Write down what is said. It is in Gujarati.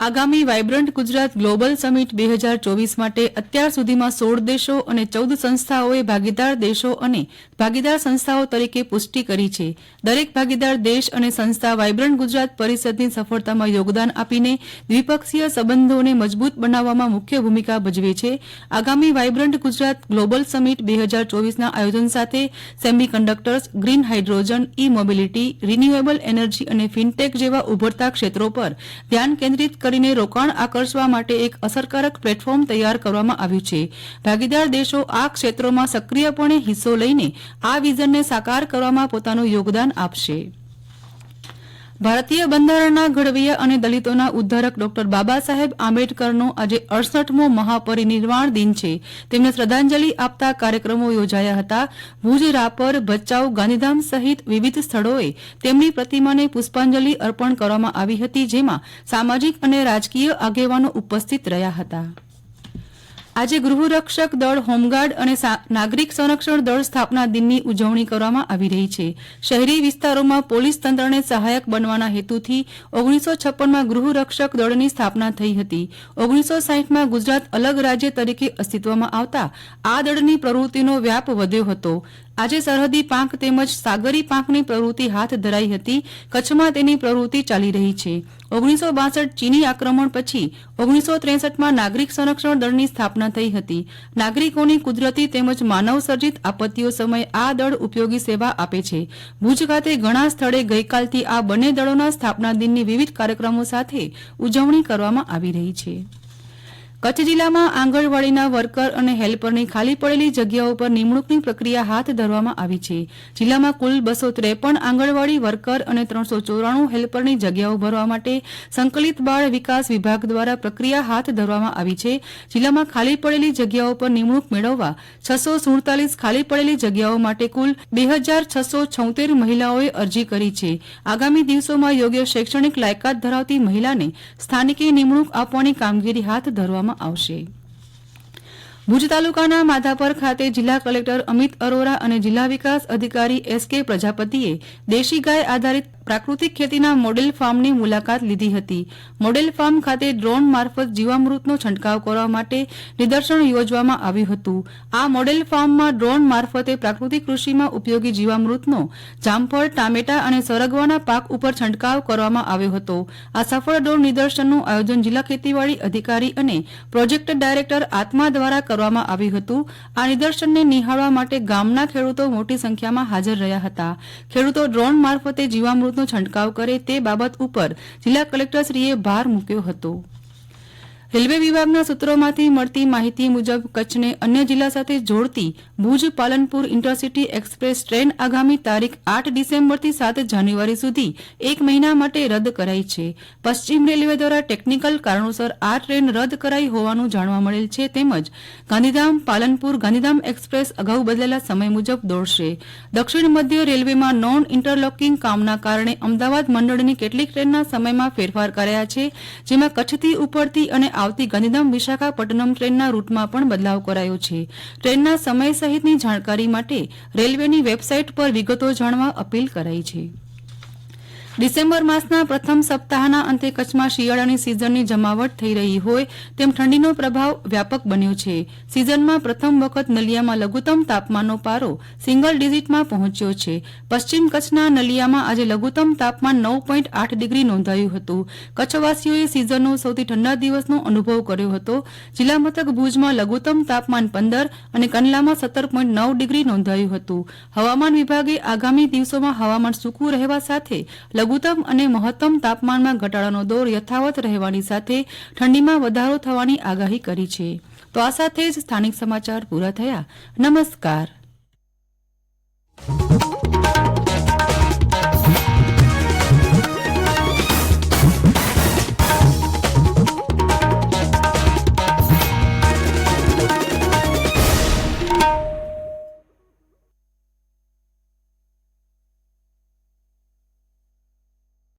આગામી વાયબ્રન્ટ ગુજરાત ગ્લોબલ સમિટ બે હજાર ચોવીસ માટે અત્યાર સુધીમાં સોળ દેશો અને ચૌદ સંસ્થાઓએ ભાગીદાર દેશો અને ભાગીદાર સંસ્થાઓ તરીકે પુષ્ટિ કરી છે. દરેક ભાગીદાર દેશ અને સંસ્થા વાયબ્રન્ટ ગુજરાત પરિષદની સફળતામાં યોગદાન આપીને દ્વિપક્ષીય સંબંધોને મજબૂત બનાવવામાં મુખ્ય ભૂમિકા ભજવે છે. આગામી વાયબ્રન્ટ ગુજરાત ગ્લોબલ સમિટ બે હજાર ચોવીસના આયોજન સાથે semiconductors, green hydrogen E mobility renewable energy અને ફિનટેક જેવા ઉભરતા ક્ષેત્રો પર ધ્યાન કેન્દ્રિત કરીને રોકાણ આકર્ષવા માટે એક અસરકારક પ્લેટફોર્મ તૈયાર કરવામાં આવ્યું છે. ભાગીદાર દેશો આ ક્ષેત્રોમાં સક્રિયપણે હિસ્સો લઈને આ વિઝનને સાકાર કરવામાં પોતાનું યોગદાન આપશે. ભારતીય બંધારણના ઘડવૈયા અને દલિતોના ઉદ્ધારક ડોક્ટર બાબા સાહેબ આંબેડકરનો આજે અડસઠમો મહાપરિનિર્વાણ દિન છે. તેમને શ્રદ્ધાંજલિ આપતા કાર્યક્રમો યોજાયા હતા. ભુજ રાપર, ભચાઉ, ગાંધીધામ સહિત વિવિધ સ્થળોએ તેમની પ્રતિમાને પુષ્પાંજલિ અર્પણ કરવામાં આવી હતી, જેમાં સામાજિક અને રાજકીય આગેવાનો ઉપસ્થિત રહ્યા હતા. આજે ગૃહરક્ષક દળ હોમગાર્ડ અને નાગરિક સંરક્ષણ દળ સ્થાપના દિનની ઉજવણી કરવામાં આવી રહી છે. શહેરી વિસ્તારોમાં પોલીસ તંત્રને સહાયક બનવાના હેતુથી ઓગણીસો છપ્પનમાં ગૃહરક્ષક દળની સ્થાપના થઈ હતી. ઓગણીસો સાહીઠમાં ગુજરાત અલગ રાજ્ય તરીકે અસ્તિત્વમાં આવતા આ દળની પ્રવૃત્તિનો વ્યાપ વધ્યો હતો. આજે સરહદી પાંખ તેમજ સાગરી પાંખની પ્રવૃત્તિ હાથ ધરાઈ હતી. કચ્છમાં તેની પ્રવૃત્તિ ચાલી રહી છે. ઓગણીસો બાસઠ ચીની આક્રમણ પછી ઓગણીસો ત્રેસઠમાં નાગરિક સંરક્ષણ દળની સ્થાપના થઈ હતી. નાગરિકોની કુદરતી તેમજ માનવ સર્જિત આપત્તિઓ સમયે આ દળ ઉપયોગી સેવા આપે છે. ભુજ ખાતે ઘણા સ્થળે ગઈકાલથી આ બંને દળોના સ્થાપના દિનની વિવિધ કાર્યક્રમો સાથે ઉજવણી કરવામાં આવી રહી છે. કચ્છ જિલ્લામાં આંગણવાડીના વર્કર અને હેલ્પરની ખાલી પડેલી જગ્યાઓ પર નિમણૂકની પ્રક્રિયા હાથ ધરવામાં આવી છે. જિલ્લામાં કુલ બસો ત્રેપન આંગણવાડી વર્કર અને ત્રણસો ચોરાણું હેલ્પરની જગ્યાઓ ભરવા માટે સંકલિત બાળ વિકાસ વિભાગ દ્વારા પ્રક્રિયા હાથ ધરવામાં આવી છે. જિલ્લામાં ખાલી પડેલી જગ્યાઓ પર નિમણૂક મેળવવા છસો સુડતાલીસ ખાલી પડેલી જગ્યાઓ માટે કુલ બે હજાર છસો છોતેર મહિલાઓએ અરજી કરી છે. આગામી દિવસોમાં યોગ્ય શૈક્ષણિક લાયકાત ધરાવતી મહિલાને સ્થાનિકે નિમણૂક આપવાની કામગીરી હાથ ધરવામાં આવશે. ભુજ તાલુકાના માધાપર ખાતે જિલ્લા કલેક્ટર અમિત અરોરા અને જિલ્લા વિકાસ અધિકારી એસ કે પ્રજાપતિએ દેશી ગાય આધારિત પ્રાકૃતિક ખેતીના મોડેલ ફાર્મની મુલાકાત લીધી હતી. મોડેલ ફાર્મ ખાતે ડ્રોન મારફત જીવામૃતનો છંટકાવ કરવા માટે નિદર્શન યોજવામાં આવ્યું હતું. આ મોડેલ ફાર્મમાં ડ્રોન મારફતે પ્રાકૃતિક કૃષિમાં ઉપયોગી જીવામૃતનો જામફળ, ટામેટા અને સરગવાના પાક ઉપર છંટકાવ કરવામાં આવ્યો હતો. આ સફળ ડ્રોન નિદર્શનનું આયોજન જિલ્લા ખેતીવાડી અધિકારી અને પ્રોજેક્ટ ડાયરેક્ટર આત્મા દ્વારા કરવામાં આવ્યું હતું. આ નિદર્શનને નિહાળવા માટે ગામના ખેડૂતો મોટી સંખ્યામાં હાજર રહ્યા હતા. ખેડૂતો ડ્રોન મારફતે જીવામૃતનો છંટકાવ કરે તે બાબત ઉપર જિલ્લા કલેક્ટરશ્રીએ ભાર મૂક્યો હતો. રેલવે વિભાગના સૂત્રોમાંથી મળતી માહિતી મુજબ કચ્છને અન્ય જિલ્લા સાથે જોડતી Bhuj Palanpur intercity express train આગામી તારીખ આઠ ડિસેમ્બરથી સાત જાન્યુઆરી સુધી એક મહિના માટે રદ કરાઈ છે. પશ્ચિમ રેલવે દ્વારા ટેકનિકલ કારણોસર આ ટ્રેન રદ કરાઈ હોવાનું જાણવા મળેલ છે તેમજ ગાંધીધામ પાલનપુર ગાંધીધામ એક્સપ્રેસ અગાઉ બદલેલા સમય મુજબ દોડશે. દક્ષિણ મધ્ય રેલવેમાં નોન ઇન્ટરલોકિંગ કામના કારણે અમદાવાદ મંડળની કેટલીક ટ્રેનના સમયમાં ફેરફાર કરાયા છે, જેમાં કચ્છથી ઉપડતી અને આવતી ગાંધીધામ વિશાખાપટ્ટનમ ટ્રેનના રૂટમાં પણ બદલાવ કરાયો છે. ટ્રેનના સમય સહિતની જાણકારી માટે રેલવેની વેબસાઇટ પર વિગતો જાણવા અપીલ કરાઈ છે. ડિસેમ્બર માસના પ્રથમ સપ્તાહના અંતે કચ્છમાં શિયાળાની સિઝનની જમાવટ થઈ રહી હોય તેમ ઠંડીનો પ્રભાવ વ્યાપક બન્યો છે. સિઝનમાં પ્રથમ વખત નલિયામાં લઘુત્તમ તાપમાનનો પારો સિંગલ ડિઝીટમાં પહોંચ્યો છે. પશ્ચિમ કચ્છના નલિયામાં આજે લઘુત્તમ તાપમાન નવ ડિગ્રી નોંધાયું હતું. કચ્છવાસીઓએ સિઝનનો સૌથી ઠંડા દિવસનો અનુભવ કર્યો હતો. જિલ્લા મથક ભુજમાં લઘુત્તમ તાપમાન પંદર અને કંડલામાં સત્તર ડિગ્રી નોંધાયું હતું. હવામાન વિભાગે આગામી દિવસોમાં હવામાન સૂકું રહેવા સાથે લઘુત્તમ અને મહત્તમ તાપમાનમાં ઘટાડાનો દોર યથાવત રહેવાની સાથે ઠંડીમાં વધારો થવાની આગાહી કરી છે. તો આ સાથે જ સ્થાનિક સમાચાર પૂરા થયા. નમસ્કાર.